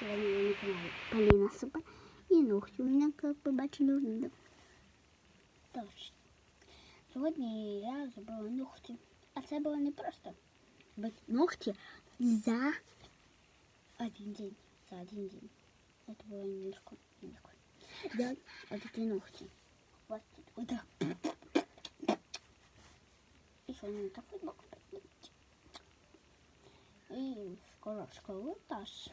Сегодня я на канале Полина Супер. И ногти у меня, как вы бачили, видно. Тож, сьогодні я зробила ногті. А це було не просто зробити ногті за один день. За один день. Это было нелегко. нелегко. Делать вот эти ногти. Вот, вот так. Еще не так футболку поднять. И скоро в школу тоже.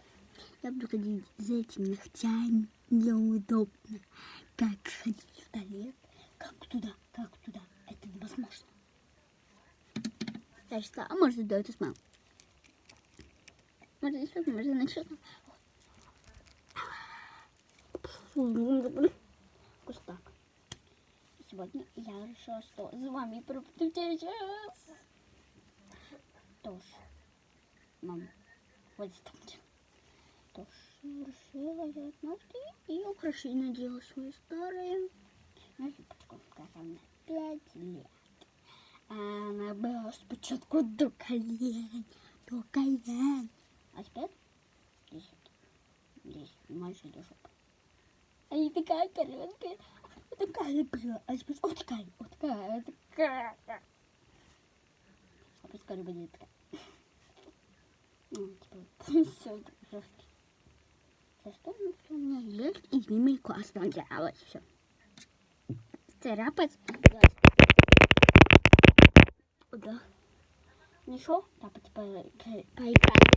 Я буду ходить за этими ногтями. Неудобно. Как ходить в туалет. Как туда, как туда. Это невозможно. Я что, а может сделать с мамой? Может еще, может начать. Вот так. Сегодня я решила, что с вами проведу час. Тож, мам, вот там. Тож, решила я ногти и украшения делала свои старые. На зубочку, которая на 5 лет. Она была спочатку до колен, до колен. А теперь здесь, здесь, майже до жопы. А не такая короткая, вот такая была, а теперь вот такая, вот такая, вот такая. А пусть скоро будет такая. Ну, типа, все жесткий. Заставим, что у меня есть, и с ними классно делать все. Царапать. Да. Ну що, тапать по, по, по екрану.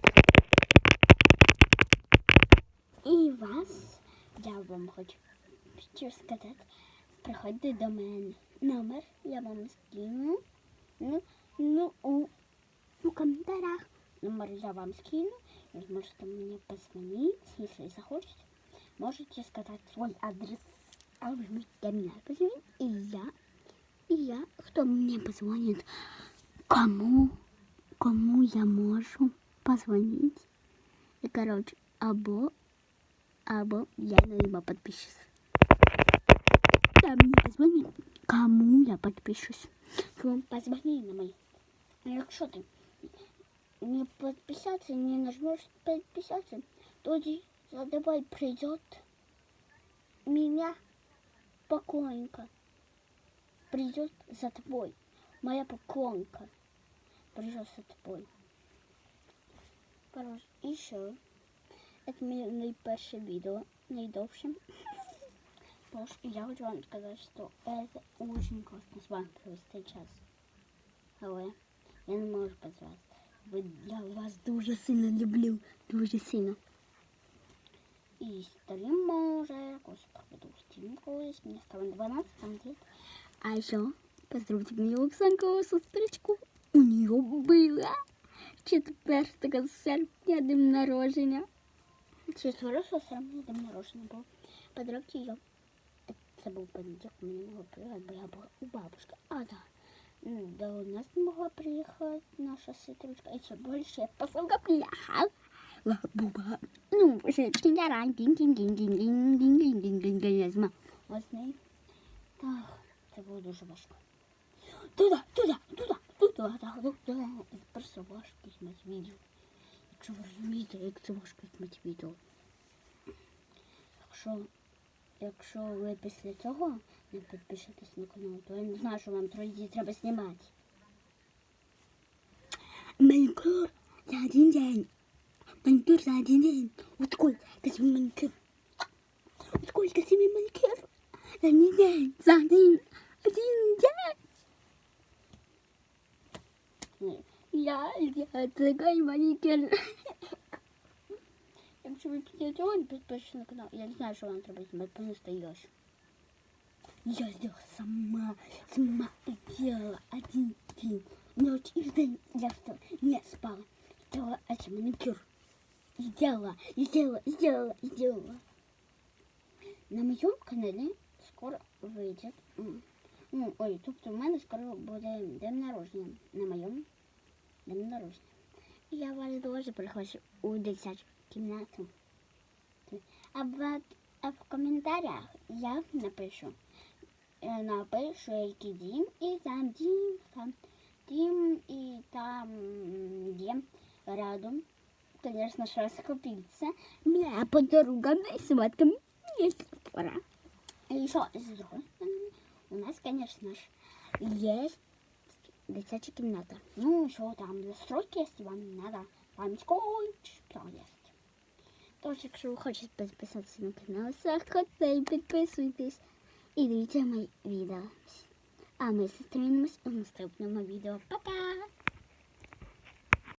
І вас, я вам хочу що сказати, приходьте до мене. Номер я вам скину. Ну, ну, у, у комментариях. Номер я вам скину. Вы сможете мне позвонить, если захочете. Можете сказать свой адрес. А вы можете меня позвонить. И я, и я, кто мне позвонит, кому, кому я можу позвонить. И, короче, або, або я на него подпишусь. Да, мне позвонит, кому я подпишусь. Позвони на якщо ти не не подписаться, не нажмешь подписаться, то задавай придет меня поклонка Придет за тобой. Моя поклонка придет за тобой. Короче, еще. Это мое наибольшее видео, наидовше. Потому что я хочу вам сказать, что это очень классно с вами провести давай я не могу позвать. Я вас дуже сильно люблю, дуже сильно. І стрім може, якось проведу колись, мені стало 12 там где А еще поздравьте мою Оксанку, сестричку. У нее было 4 серпня день народження. 4 серпня день народження був. Поздравьте ее. Був понеділок, мені не могла приїхати, бо я була у бабушки. А, да. Ну, Да, у нас не могла приехать наша сестричка. И все больше посылка приехала. Буба. Ну, уже тинярань, дин дин дин дин дин дин дин дин дин дин дин Ось з нею. Так, це було дуже важко. Туди, туди, туди, туди, туди, туди. Просто важко знімати відео. Якщо ви розумієте, як це важко знімати відео. Якщо, якщо ви після цього не підпишетесь на канал, то я не знаю, що вам тоді треба знімати. Маникюр за один день. Маникюр за один день. Вот сколько тебе маникюр? Вот сколько тебе маникюр? За один день. За один, один день. Я, я такой маникюр. Якщо ви після цього не підпишете на канал, я не знаю, що вам треба знімати, по-настоящему. Я сделала сама, сама сделала один день. Ночь и день я что, не спала. Сделала этот маникюр. Сделала, сделала, сделала, сделала. На моем канале скоро выйдет. м, Ну, ой, тобто в мене скоро буде день народження. На моєму день народження. І я вас дуже приходжу у дитячу кімнату. А в, а в коментарях я напишу. Е, Напишу, який дім, і там дім, там дім, і там м, є рядом конечно, ж раскупиться. Бля, подругам и сваткам есть пора. И еще с другой стороны, у нас, конечно же, есть дитячая кімната. Ну, еще там для стройки, если вам надо память кончить, то есть. Тож, якщо ви хочете підписатися на канал, заходьте і підписуйтесь. І дивіться мої відео. А ми зустрінемось у наступному відео. Па-па!